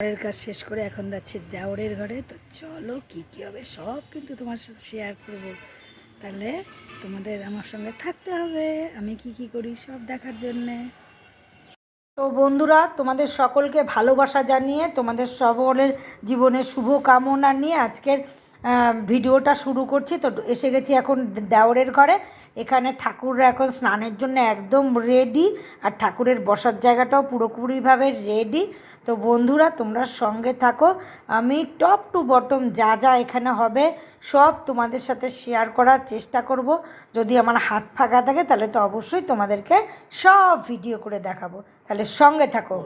ঘরের কাজ শেষ করে এখন যাচ্ছে দেওরের ঘরে। তো চলো কি কি হবে সব কিন্তু তোমার সাথে শেয়ার করব। তাহলে তোমাদের আমার সঙ্গে থাকতে হবে। আমি কি কি করি সব দেখার জন্যে। তো বন্ধুরা, তোমাদের সকলকে ভালোবাসা জানিয়ে তোমাদের সকলের জীবনের শুভ কামনা নিয়ে আজকের ভিডিওটা শুরু করছি। তো এসে গেছি এখন দেওরের ঘরে। এখানে ঠাকুররা এখন স্নানের জন্য একদম রেডি আর ঠাকুরের বসার জায়গাটাও পুরোপুরিভাবে রেডি তো বন্ধুরা তোমরা সঙ্গে থাকো। আমি টপ টু বটম যা যা এখানে হবে সব তোমাদের সাথে শেয়ার করার চেষ্টা করব। যদি আমার হাত ফাঁকা থাকে তাহলে তো অবশ্যই তোমাদেরকে সব ভিডিও করে দেখাবো। তাহলে সঙ্গে থাকো।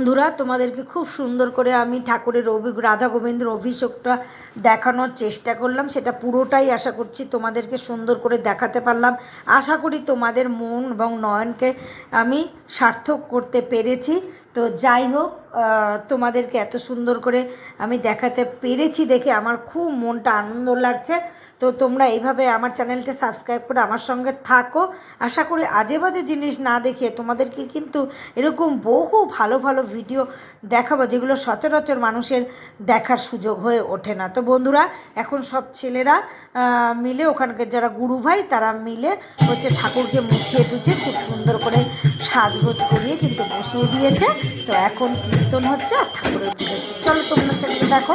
বন্ধুরা, তোমাদেরকে খুব সুন্দর করে আমি ঠাকুরের অভি রাধা গোবিন্দের অভিষেকটা দেখানোর চেষ্টা করলাম। সেটা পুরোটাই আশা করছি তোমাদেরকে সুন্দর করে দেখাতে পারলাম। আশা করি তোমাদের মন এবং নয়নকে আমি সার্থক করতে পেরেছি। তো যাই হোক তোমাদেরকে এত সুন্দর করে আমি দেখাতে পেরেছি দেখে আমার খুব মনটা আনন্দ লাগছে। তো তোমরা এইভাবে আমার চ্যানেলটা সাবস্ক্রাইব করে আমার সঙ্গে থাকো। আশা করি আজে বাজে জিনিস না দেখে তোমাদেরকে কিন্তু এরকম বহু ভালো ভালো ভিডিও দেখাবো, যেগুলো সচরাচর মানুষের দেখার সুযোগ হয়ে ওঠে না। তো বন্ধুরা, এখন সব ছেলেরা মিলে ওখানকার যারা গুরু ভাই তারা মিলে হচ্ছে ঠাকুরকে মুছিয়ে টুছিয়ে খুব সুন্দর করে সাজগোজ করিয়ে কিন্তু বসিয়ে দিয়েছে। তো এখন কীর্তন হচ্ছে আর ঠাকুরের চলো তোমরা সেটা দেখো।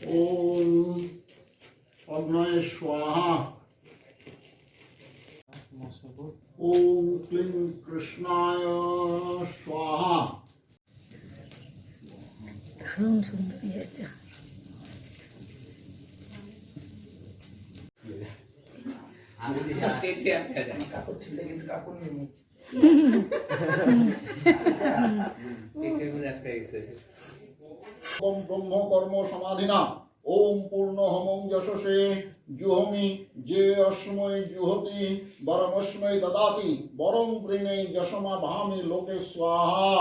ওম অগ্নয়ে স্বাহা। ওম ক্লিং কৃষ্ণায় স্বাহা। দারুণ সুন্দর হয়েছে। ওম ব্রহ্ম কর্ম সমাধিনা। ওম পূর্ণ হমং যশসে। জুহমি যে অস্ময় জুহতি, বরমস্ময় দদাতি, বরং প্রিণে যশমা ভামি লোকে স্বাহা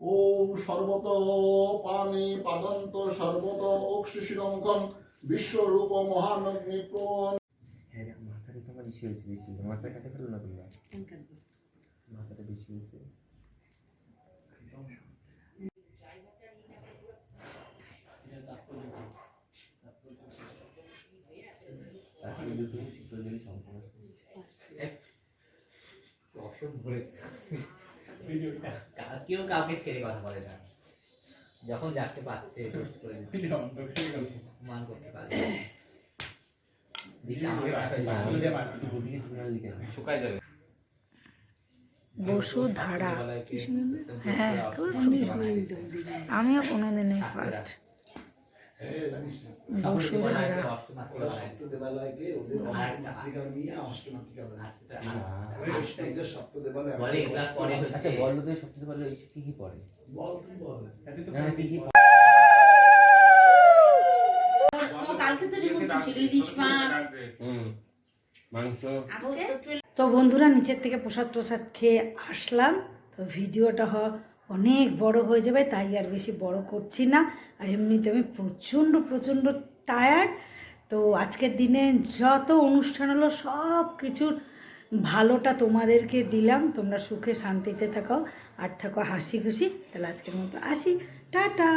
ওম সর্বত পানি পাদন্ত সর্বত অক্ষিশিরঙ্কম বিশ্বরূপ মহানগ্নি প্রণ হ্যাঁ মাথাটা তোমার বেশি হয়েছে বেশি। মাথা কাটে ফেলো না তোমরা? মাথাটা বেশি হয়েছে। তারপরে দুটো শিক্ষক দিলে সম্পূর্ণ কেউ কাউকে ছেড়ে কথা বলে না। যখন যাকে পাচ্ছে মান করতে পারে। শুকায় যাবে। বসুধারা হ্যাঁ আমিও কোনোদিনই ফার্স্ট বলো তো সত্যি বলো এই কি কি পড়ে না না, কি কি তো নিমন্ত্রণ ছিল ইলিশ মাছ হুম মাংস আজকে তো বন্ধুরা নিচের থেকে প্রসাদ প্রসাদ খেয়ে আসলাম। তো ভিডিওটা হ অনেক বড় হয়ে যাবে, তাই আর বেশি বড় করছি না। আর এমনিতে আমি প্রচণ্ড প্রচণ্ড টায়ার্ড তো আজকের দিনে যত অনুষ্ঠান হলো, সব কিছুর ভালোটা তোমাদেরকে দিলাম। তোমরা সুখে শান্তিতে থাকো, আর থাকো হাসি খুশি। তাহলে আজকের মতো আসি। টাটা!